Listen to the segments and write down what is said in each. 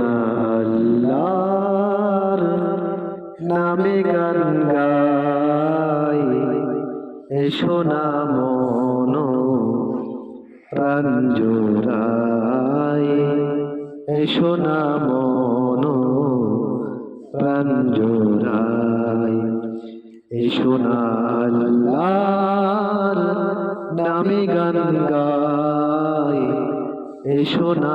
না নামে গান গাই, এসো না মন প্রাণ জোড়াই, এসো না মন প্রাণ নামে গান গাই, এসো না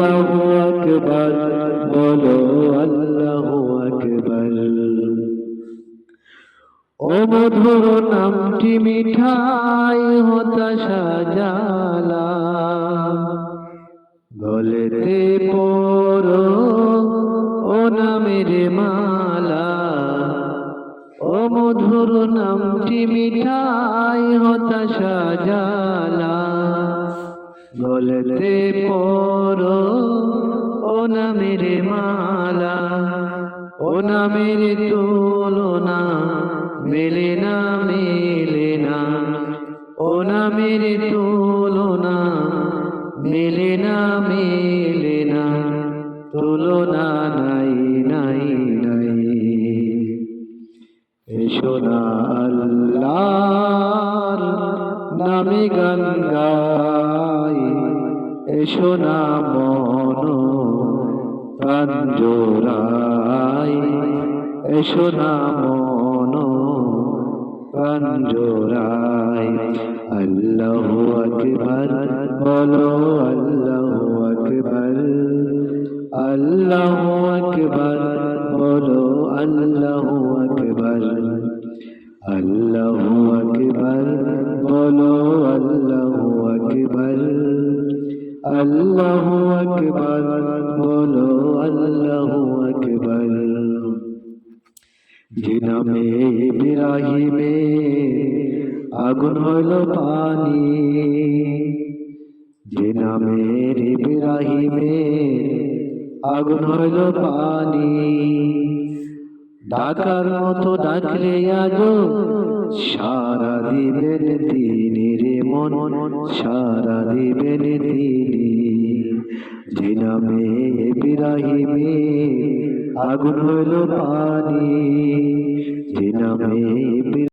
আল্লাহ আকবার, বলো আল্লাহ আকবার। ও মধুর নামটি মিঠাই, হতাশা জালা গলেতে পড়ো ও নামের মালা। ও মধুর নামটি মিঠাই, হতাশা জালা গলেতে পড়ো, ও নামের মালা, ও নামের তুলনা, মেলে না মেলে না। ও নামের তুলনা, মেলে না মেলে না। তুলনা নাই নাই নাই। এসো না আল্লাহর নামে গান গাই, এসো না মন প্রাণ জোড়াই, এসো না মন প্রাণ জোড়াই। আল্লাহ আকবার, বলো আল্লাহ আকবার। আল্লাহ আকবার, বলো আল্লাহ আকবার। আল্লাহ আকবার আল্লাহ আকবার, বলো আল্লাহ আকবার। যে নামে ইব্রাহিমে আগুন হলো পানি, যে নামে ইব্রাহিমে আগুন হলো পানি। ডাকার মতো ডাকলে আজ সারা দিবেন তিনি রে মন সারা দিবেন তিনি। যে নামে আগুন হইল পানি যে